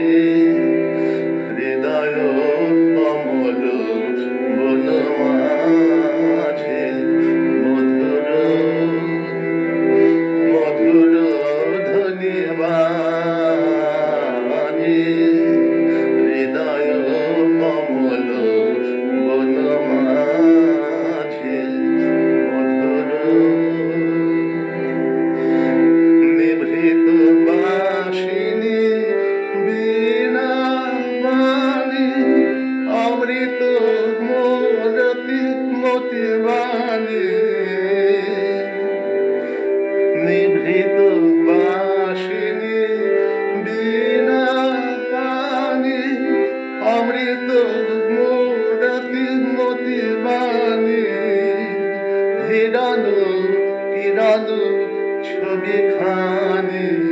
Amén. ছবি খানি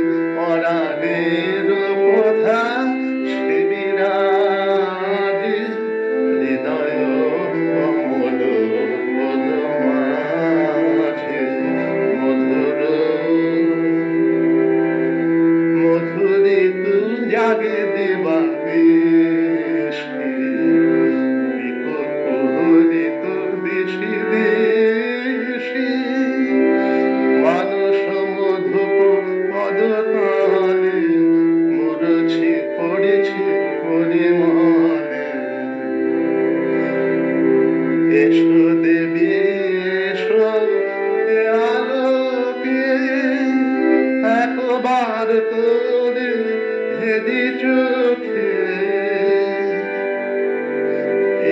এসো দেবী এসো একবার তোরে হেদি চোখে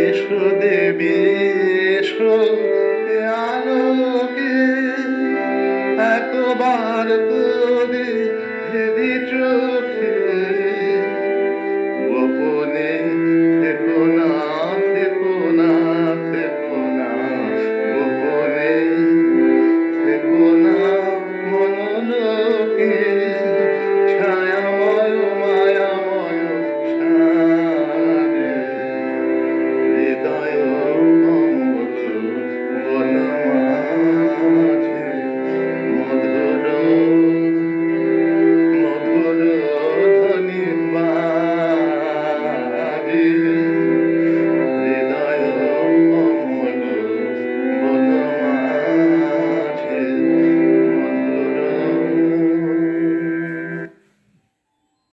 এসো দেবী, এসো আলোকে একবার তোরে হেদি চোখে। Yeah.